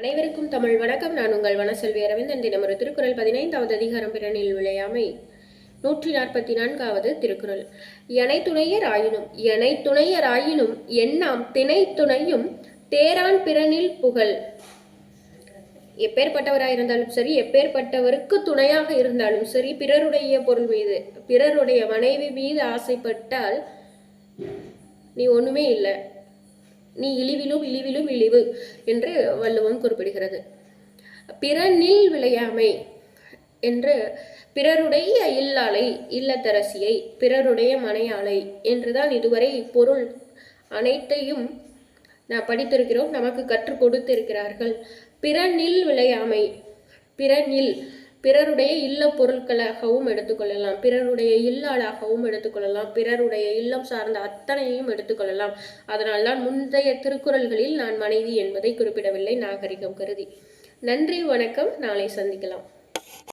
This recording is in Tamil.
அனைவருக்கும் தமிழ் வணக்கம். நான் உங்கள் வனசெல்வி அரவிந்தன். தினம் ஒரு திருக்குறள் பதினைந்தாவது அதிகாரம் பிறனில் விளையாமை. நூற்றி நாற்பத்தி நான்காவது திருக்குறள். எனை துணையர் ஆயினும் எனை துணையர் ஆயினும் எண்ணாம் திணை துணையும் தேரான் பிறனில் புகழ். எப்பேற்பட்டவராக இருந்தாலும் சரி எப்பேற்பட்டவருக்கு துணையாக இருந்தாலும் சரி பிறருடைய பொருள் மீது பிறருடைய மனைவி மீது ஆசைப்பட்டால் நீ ஒன்றுமே இல்லை. நீ இழிவிலும் இழிவிலும் இழிவு என்று வள்ளுவம் குறிப்பிடுகிறது. பிறனில் விளையாமை என்று பிறருடைய இல்லாலை இல்லத்தரசியை பிறருடைய மனையாளை என்றுதான் இதுவரை பொருள் அனைத்தையும் நான் படித்திருக்கிறோம் நமக்கு கற்றுக் கொடுத்திருக்கிறார்கள். பிறனில் விளையாமை பிறனில் பிறருடைய இல்ல பொருட்களாகவும் எடுத்துக்கொள்ளலாம். பிறருடைய இல்லாளாகவும் எடுத்துக்கொள்ளலாம். பிறருடைய இல்லம் சார்ந்த அத்தனையும் எடுத்துக்கொள்ளலாம். அதனால் தான் முந்தைய திருக்குறள்களில் நான் மனைவி என்பதை குறிப்பிடவில்லை நாகரிகம் கருதி. நன்றி வணக்கம். நாளை சந்திக்கலாம்.